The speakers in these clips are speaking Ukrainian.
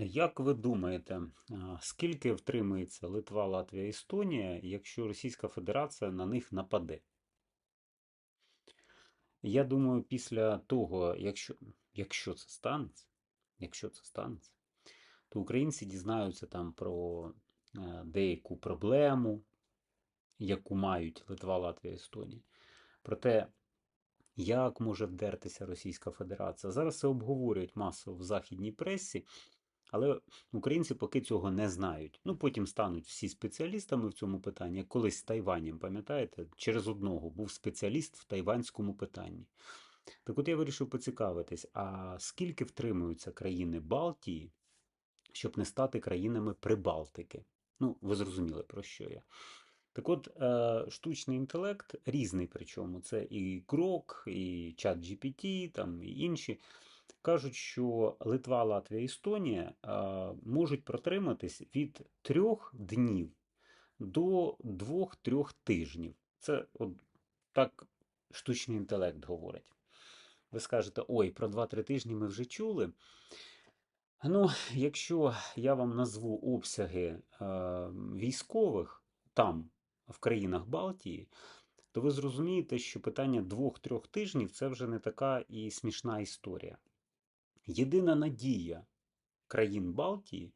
Як ви думаєте, скільки втримається Литва, Латвія, Естонія, якщо Російська Федерація на них нападе? Я думаю, після того, якщо, якщо це станеться, якщо це станеться, то українці дізнаються там про е, деяку проблему, яку мають Литва, Латвія, Естонія. Про те, як може вдертися Російська Федерація. Зараз це обговорюють масово в західній пресі. Але українці поки цього не знають. Ну потім стануть всі спеціалістами в цьому питанні. Колись з Тайванем, пам'ятаєте, через одного був спеціаліст в тайванському питанні. Так от я вирішив поцікавитись, а скільки втримуються країни Балтії, щоб не стати країнами Прибалтики? Ну, ви зрозуміли, про що я. Так от, е, штучний інтелект різний, причому це і Grok, і ChatGPT, там і інші. Кажуть, що Литва, Латвія, Естонія можуть протриматись від трьох днів до двох-трьох тижнів. Це от так штучний інтелект говорить. Ви скажете, ой, про 2-3 тижні ми вже чули. Ну, якщо я вам назву обсяги е, військових там, в країнах Балтії, то ви зрозумієте, що питання 2-3 тижнів це вже не така і смішна історія. Єдина надія країн Балтії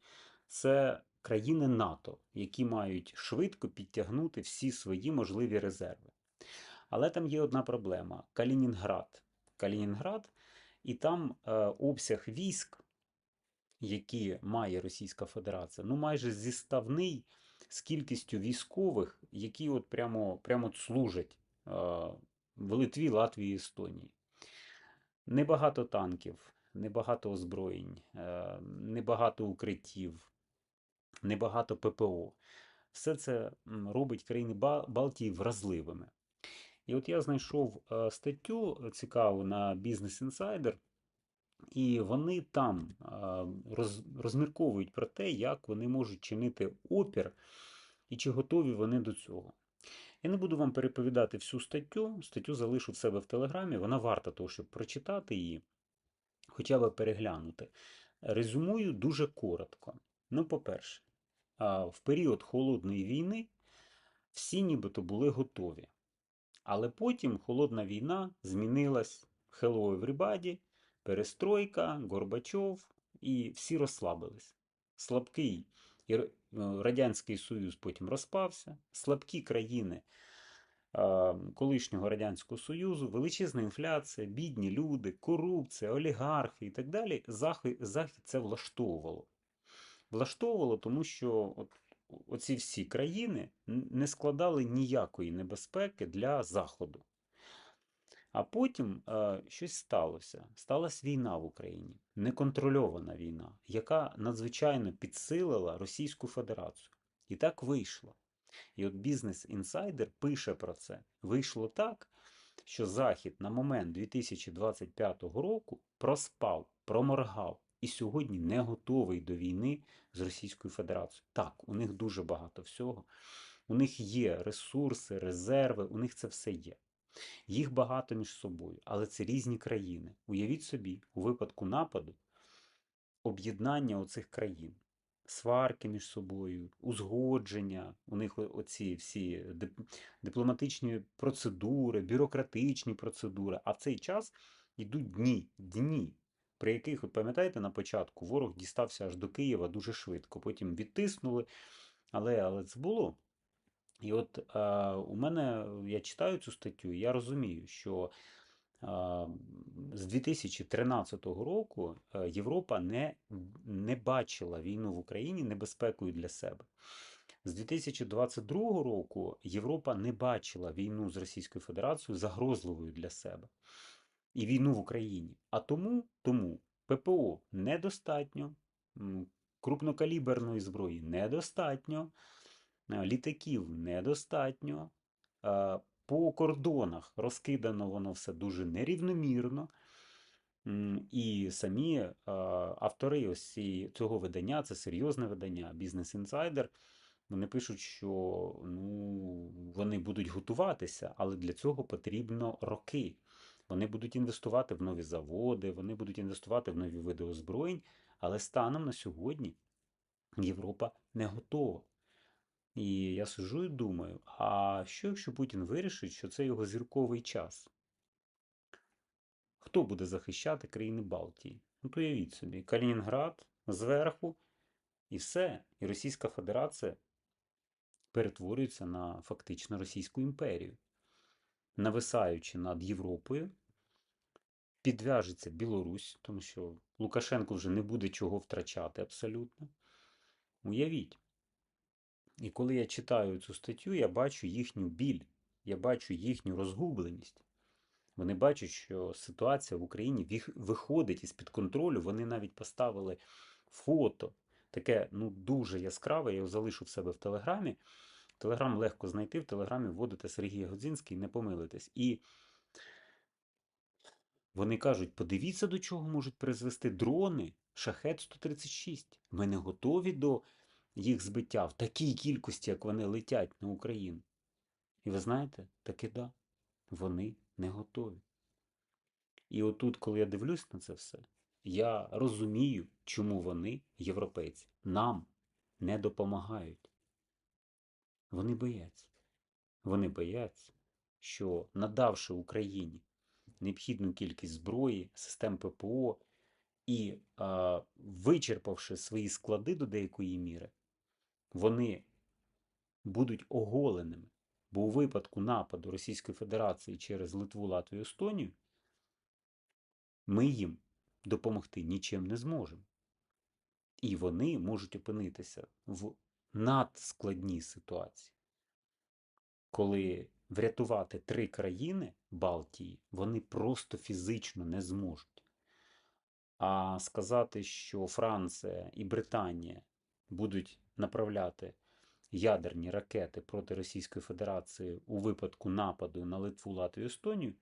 це країни НАТО, які мають швидко підтягнути всі свої можливі резерви. Але там є одна проблема: Калінінград. Калінінград, і там е, обсяг військ, які має Російська Федерація, ну майже зіставний з кількістю військових, які от прямо прямо служать е, в Литві, Латвії, Естонії. Небагато танків, небагато озброєнь, е, небагато укриттів, небагато ППО. Все це робить країни Балтії вразливими. І от я знайшов е, статтю цікаву на Business Insider, і вони там е, розмірковують про те, як вони можуть чинити опір і чи готові вони до цього. Я не буду вам переповідати всю статтю, статтю залишу в себе в Телеграмі, вона варта того, щоб прочитати її хоча б переглянути. Резюмую дуже коротко. Ну, по-перше, в період холодної війни всі нібито були готові. Але потім холодна війна змінилась Hello everybody, перестройка, Горбачов, і всі розслабились. Слабкий Радянський Союз потім розпався, слабкі країни колишнього Радянського Союзу, величезна інфляція, бідні люди, корупція, олігархи і так далі. Захід це влаштовувало. Влаштовувало, тому що от, оці всі країни не складали ніякої небезпеки для Заходу. А потім е, щось сталося. Сталася війна в Україні, неконтрольована війна, яка надзвичайно підсилила Російську Федерацію. І так вийшло. І от Бізнес інсайдер пише про це. Вийшло так, що Захід на момент 2025 року проспав, проморгав і сьогодні не готовий до війни з Російською Федерацією. Так, у них дуже багато всього. У них є ресурси, резерви, у них це все є. Їх багато між собою, але це різні країни. Уявіть собі, у випадку нападу об'єднання оцих країн сварки між собою, узгодження, у них оці всі дипломатичні процедури, бюрократичні процедури. А в цей час йдуть дні, дні, при яких, от пам'ятаєте, на початку ворог дістався аж до Києва дуже швидко. Потім відтиснули, але, але це було. І от е, у мене я читаю цю статтю, і я розумію, що з 2013 року е, Європа не, не бачила війну в Україні небезпекою для себе. З 2022 року Європа не бачила війну з Російською Федерацією загрозливою для себе і війну в Україні. А тому, тому ППО недостатньо, крупнокаліберної зброї недостатньо, е, літаків недостатньо. Е, по кордонах розкидано воно все дуже нерівномірно. І самі автори ось цього видання, це серйозне видання, Business Insider, вони пишуть, що ну, вони будуть готуватися, але для цього потрібно роки. Вони будуть інвестувати в нові заводи, вони будуть інвестувати в нові види озброєнь, Але станом на сьогодні Європа не готова. І я сиджу і думаю: а що якщо Путін вирішить, що це його зірковий час? Хто буде захищати країни Балтії? Ну, то уявіть собі, Калінінград зверху, і все. І Російська Федерація перетворюється на фактично Російську імперію, нависаючи над Європою, підв'яжеться Білорусь, тому що Лукашенко вже не буде чого втрачати абсолютно. Уявіть. І коли я читаю цю статтю, я бачу їхню біль, я бачу їхню розгубленість. Вони бачать, що ситуація в Україні виходить із-під контролю. Вони навіть поставили фото, таке ну дуже яскраве. Я його залишу в себе в Телеграмі. Телеграм легко знайти. В Телеграмі вводите Сергій Годзинський, не помилитесь. І вони кажуть: подивіться, до чого можуть призвести дрони Шахет 136. Ми не готові до їх збиття в такій кількості, як вони летять на Україну. І ви знаєте, таки да, вони не готові. І отут, коли я дивлюсь на це все, я розумію, чому вони, європейці, нам не допомагають. Вони бояться. Вони бояться, що надавши Україні необхідну кількість зброї, систем ППО і а, вичерпавши свої склади до деякої міри, вони будуть оголеними. Бо у випадку нападу Російської Федерації через Литву, Латвію, Естонію, ми їм допомогти нічим не зможемо. І вони можуть опинитися в надскладній ситуації, коли врятувати три країни Балтії вони просто фізично не зможуть. А сказати, що Франція і Британія будуть направляти ядерні ракети проти Російської Федерації у випадку нападу на Литву, Латвію, Естонію,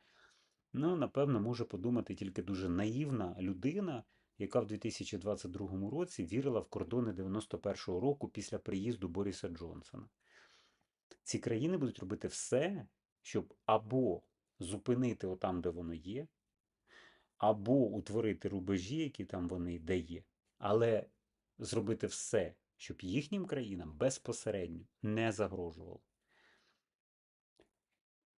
ну, напевно, може подумати тільки дуже наївна людина, яка в 2022 році вірила в кордони 91-го року після приїзду Боріса Джонсона. Ці країни будуть робити все, щоб або зупинити отам, де воно є, або утворити рубежі, які там вони де є, але зробити все, щоб їхнім країнам безпосередньо не загрожувало.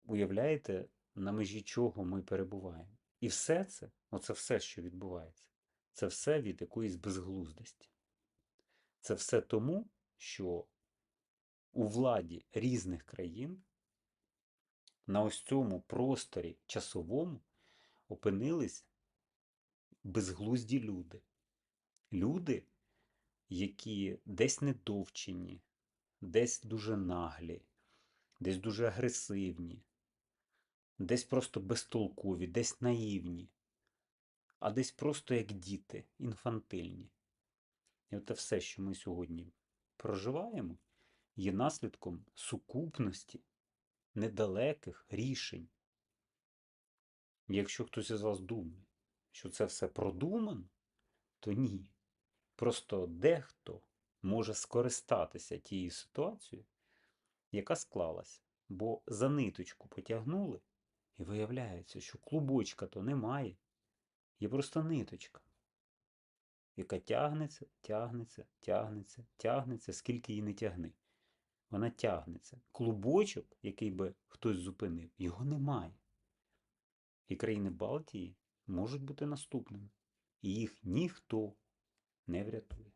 Уявляєте, на межі чого ми перебуваємо? І все це, оце все, що відбувається, це все від якоїсь безглуздості. Це все тому, що у владі різних країн на ось цьому просторі часовому опинились безглузді люди. Люди, які десь недовчені, десь дуже наглі, десь дуже агресивні, десь просто безтолкові, десь наївні, а десь просто як діти, інфантильні. І от все, що ми сьогодні проживаємо, є наслідком сукупності недалеких рішень. Якщо хтось із вас думає, що це все продумано, то ні. Просто дехто може скористатися тією ситуацією, яка склалася, бо за ниточку потягнули, і виявляється, що клубочка то немає, є просто ниточка, яка тягнеться, тягнеться, тягнеться, тягнеться, скільки її не тягни. Вона тягнеться. Клубочок, який би хтось зупинив, його немає. І країни Балтії можуть бути наступними. І їх ніхто Не вретувај.